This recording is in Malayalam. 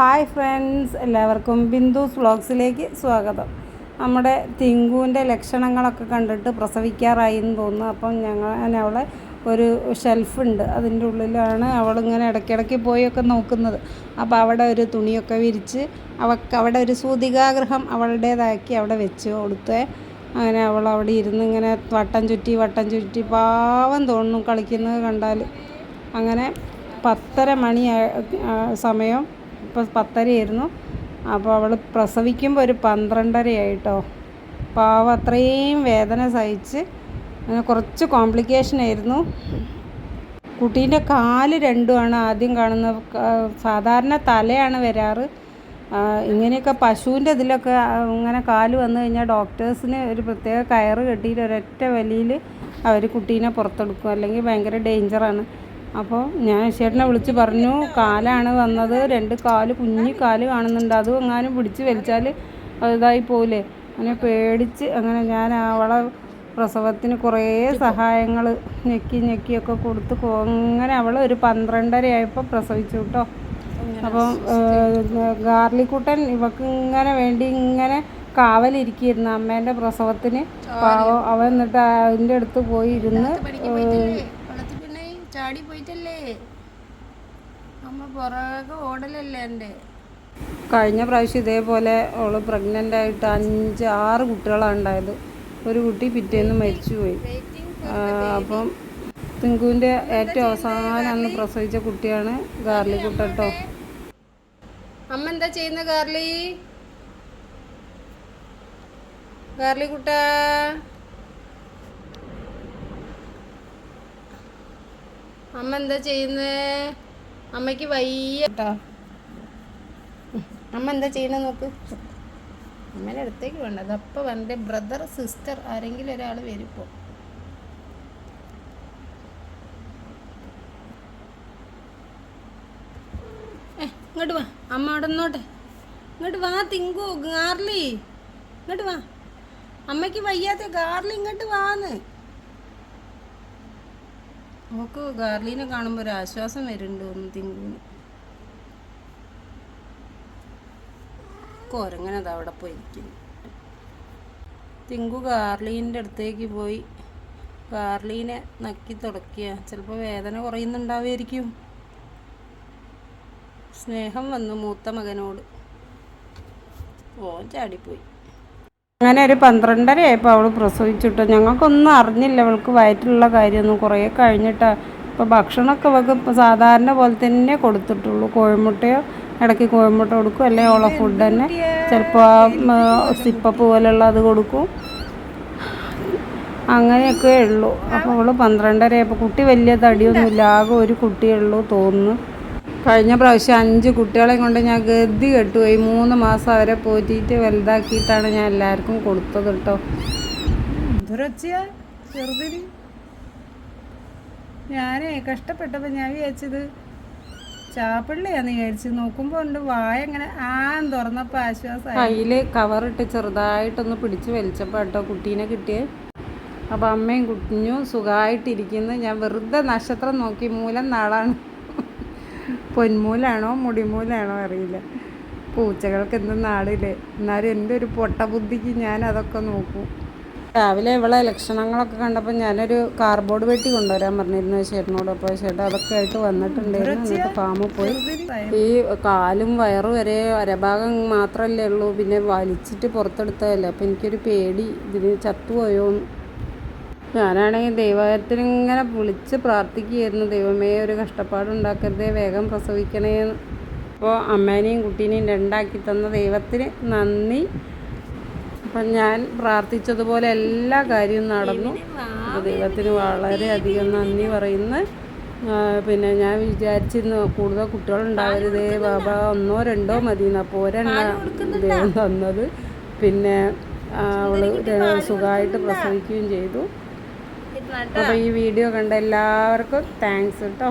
ഹായ് ഫ്രണ്ട്സ് എല്ലാവർക്കും ബിന്ദുസ് വ്ളോഗ്സിലേക്ക് സ്വാഗതം. നമ്മുടെ തിങ്കുവിന്റെ ലക്ഷണങ്ങളൊക്കെ കണ്ടിട്ട് പ്രസവിക്കാറായി എന്ന് തോന്നുന്നു. അപ്പം ഞങ്ങൾ അവളെ ഒരു ഷെൽഫുണ്ട് അതിന്റെ ഉള്ളിലാണ് അവളിങ്ങനെ ഇടയ്ക്കിടയ്ക്ക് പോയൊക്കെ നോക്കുന്നത്. അപ്പോൾ അവിടെ ഒരു തുണിയൊക്കെ വിരിച്ച് അവൾക്ക് അവിടെ ഒരു സൂതികാഗ്രഹം അവളുടേതാക്കി അവിടെ വെച്ച് കൊടുത്തേ. അങ്ങനെ അവൾ അവിടെ ഇരുന്ന് ഇങ്ങനെ വട്ടം ചുറ്റി വട്ടം ചുറ്റി പാവം തോന്നുന്നു കളിക്കുന്നത് കണ്ടാൽ അങ്ങനെ പത്തര മണി സമയം ഇപ്പോൾ പത്തരയായിരുന്നു. അപ്പോൾ അവൾ പ്രസവിക്കുമ്പോൾ ഒരു പന്ത്രണ്ടരയായിട്ടോ. പാവം അത്രയും വേദന സഹിച്ച് അങ്ങനെ കുറച്ച് കോംപ്ലിക്കേഷൻ ആയിരുന്നു. കുട്ടീന്റെ കാൽ രണ്ടുമാണ് ആദ്യം കാണുന്നത്. സാധാരണ തലയാണ് വരാറ്. ഇങ്ങനെയൊക്കെ പശുവിന്റെ ഇതിലൊക്കെ ഇങ്ങനെ കാൽ വന്നു കഴിഞ്ഞാൽ ഡോക്ടേഴ്സിന് ഒരു പ്രത്യേക കയറ് കെട്ടിയിട്ട് ഒരൊറ്റ വലിയിൽ അവർ കുട്ടീനെ പുറത്തെടുക്കും. അല്ലെങ്കിൽ ഭയങ്കര ഡേഞ്ചറാണ്. അപ്പോൾ ഞാൻ ചേട്ടനെ വിളിച്ച് പറഞ്ഞു കാലാണ് വന്നത് രണ്ട് കാൽ കുഞ്ഞു കാൽ കാണുന്നുണ്ട് അതും എങ്ങാനും പിടിച്ച് വലിച്ചാൽ ഇതായി പോവില്ലേ? അങ്ങനെ പേടിച്ച് അങ്ങനെ ഞാൻ അവളെ പ്രസവത്തിന് കുറേ സഹായങ്ങൾ ഞെക്കി ഞെക്കിയൊക്കെ കൊടുത്ത് അങ്ങനെ അവൾ ഒരു പന്ത്രണ്ടരയായപ്പോൾ പ്രസവിച്ചു കേട്ടോ. അപ്പം ഗാർലിക്കുട്ടൻ ഇവക്ക് ഇങ്ങനെ വേണ്ടി ഇങ്ങനെ കാവലിരിക്കുന്നു അമ്മേന്റെ പ്രസവത്തിന്. അവ അവൻ എന്നിട്ട് അതിന്റെ അടുത്ത് പോയി ഇരുന്ന് ചാടി പോയിട്ടല്ലേ? അമ്മ പുറകെ ഓടലല്ലേ എന്റെ? കഴിഞ്ഞ പ്രാവശ്യം ഇതേപോലെ അവൾ പ്രഗ്നന്റ് ആയിട്ട് അഞ്ച് ആറ് കുട്ടികളാണ് ഉണ്ടായത്. ഒരു കുട്ടി പിറ്റേന്ന് മരിച്ചുപോയി അപ്പം തിങ്കുവിന്റെ ഏറ്റവും അവസാനം അന്ന് പ്രസവിച്ച കുട്ടിയാണ് ഗാർലി കേട്ടോ അമ്മ എന്താ ചെയ്യുന്ന ഗാർലി? ഗാർലി കുട്ട അമ്മ എന്താ ചെയ്യുന്നേ? അമ്മയ്ക്ക് വയ്യ. കേട്ടോ. അമ്മ എന്താ ചെയ്യണ നോക്ക്. അമ്മേനെ അടുത്തേക്ക് വേണ്ട അതപ്പോൾ എന്റെ ബ്രദർ സിസ്റ്റർ ആരെങ്കിലും ഒരാൾ വരുമ്പോൾ ഇങ്ങോട്ട് വാ. അമ്മ അവിടെ നിന്നോട്ടെ. ഇങ്ങോട്ട് വാ തിങ്കു. ഗാർലി. ഇങ്ങോട്ട് വാ. അമ്മയ്ക്ക് വയ്യാത്ത ഗാർലി ഇങ്ങോട്ട് വാന്ന്. നമുക്ക് ഗാർലീനെ കാണുമ്പോൾ ഒരു ആശ്വാസം വരുന്നുണ്ട് ഒന്ന് കോരങ്ങനെ കൊരങ്ങനത് അവിടെ പോയിരിക്കുന്നു. തിങ്കു ഗാർലീന്റെ അടുത്തേക്ക് പോയി. ഗാർലീനെ നക്കി തുടക്കിയ. ചിലപ്പോൾ വേദന കുറയുന്നുണ്ടാവുമായിരിക്കും. സ്നേഹം വന്നു മൂത്ത മകനോട്. ഓൻ ചാടിപ്പോയി. അങ്ങനെ ഒരു പന്ത്രണ്ടര ആയപ്പോൾ അവൾ പ്രസവിച്ചിട്ട്. ഞങ്ങൾക്കൊന്നും അറിഞ്ഞില്ല. അവൾക്ക് വയറ്റിലുള്ള കാര്യമൊന്നും കുറേ കഴിഞ്ഞിട്ടാണ് ഇപ്പോൾ ഭക്ഷണമൊക്കെ അവൾക്ക് സാധാരണ പോലെ തന്നെ കൊടുത്തിട്ടുള്ളൂ. കോഴിമുട്ടയോ ഇടയ്ക്ക് കോഴിമുട്ട കൊടുക്കും. അല്ലെങ്കിൽ ഓള ഫുഡ് തന്നെ. ചിലപ്പോൾ സിപ്പപ്പ് പോലെയുള്ള അത് കൊടുക്കും. അങ്ങനെയൊക്കെ ഉള്ളൂ. അപ്പോൾ അവൾ പന്ത്രണ്ടര ആയപ്പോൾ കുട്ടി വലിയ തടിയൊന്നുമില്ല. ആകെ ഒരു കുട്ടിയുള്ളൂ തോന്നുന്നു. കഴിഞ്ഞ പ്രാവശ്യം അഞ്ച് കുട്ടികളെ കൊണ്ട് ഞാൻ ഗതി കെട്ടുപോയി മൂന്ന് മാസം അവരെ പോറ്റിയിട്ട് വലുതാക്കിയിട്ടാണ് ഞാൻ എല്ലാവർക്കും കൊടുത്തത് കേട്ടോ. ചെറുതിന്? ഞാനേ കഷ്ടപ്പെട്ടപ്പോൾ ഞാൻ വിചാരിച്ചത് ചാപ്പിള്ളിയാന്ന് വിചാരിച്ച് നോക്കുമ്പോൾ ഉണ്ട് വായ ഇങ്ങനെ ആ തുറന്നപ്പോൾ ആശ്വാസം കയ്യിൽ കവറിട്ട് ചെറുതായിട്ടൊന്ന് പിടിച്ച് വലിച്ചപ്പോൾ കേട്ടോ കുട്ടീനെ കിട്ടിയേ. അപ്പോൾ അമ്മയും കുഞ്ഞും സുഖമായിട്ടിരിക്കുന്നു ഞാൻ വെറുതെ നക്ഷത്രം നോക്കി മൂലം നാളാണ്. പൊന്മൂലാണോ മുടിമൂലാണോ അറിയില്ല. പൂച്ചകൾക്ക് എന്ത് നാടില്ലേ? എന്നാലും എന്റെ ഒരു പൊട്ട ബുദ്ധിക്ക് ഞാൻ അതൊക്കെ നോക്കും. രാവിലെ ഇവളെ ലക്ഷണങ്ങളൊക്കെ കണ്ടപ്പോൾ ഞാനൊരു കാർബോർഡ് വെട്ടി കൊണ്ടുവരാൻ പറഞ്ഞിരുന്നു ചേട്ടനോട്. അപ്പോൾ ചേട്ടൻ അതൊക്കെ ആയിട്ട് വന്നിട്ടുണ്ടായിരുന്നു. എന്നിട്ട് ഫാമിൽ പോയി. ഈ കാലും വയറും വരെ അരഭാഗം മാത്രമല്ലേ ഉള്ളൂ. പിന്നെ വലിച്ചിട്ട് പുറത്തെടുത്തതല്ലേ. അപ്പോൾ എനിക്കൊരു പേടി. ഇതിന് ചത്തുപോയോന്ന് ഞാനാണെങ്കിൽ ദൈവത്തിന് ഇങ്ങനെ വിളിച്ച് പ്രാർത്ഥിക്കുകയായിരുന്നു. ദൈവമേ ഒരു കഷ്ടപ്പാടുണ്ടാക്കരുതേ വേഗം പ്രസവിക്കണേ അപ്പോൾ അമ്മേനെയും കുട്ടീനെയും രണ്ടാക്കി തന്ന ദൈവത്തിന് നന്ദി. അപ്പം ഞാൻ പ്രാർത്ഥിച്ചതുപോലെ എല്ലാ കാര്യവും നടന്നു. ദൈവത്തിന് വളരെയധികം നന്ദി പറയുന്നു. പിന്നെ ഞാൻ വിചാരിച്ചിരുന്നു കൂടുതൽ കുട്ടികളുണ്ടാവരുതേ ബാബ ഒന്നോ രണ്ടോ മതി അപ്പോൾ ഒരെണ്ണ ദൈവം തന്നത്. പിന്നെ അവൾ സുഖമായിട്ട് പ്രസവിക്കുകയും ചെയ്തു. അപ്പോൾ ഈ വീഡിയോ കണ്ട എല്ലാവർക്കും താങ്ക്സ് കേട്ടോ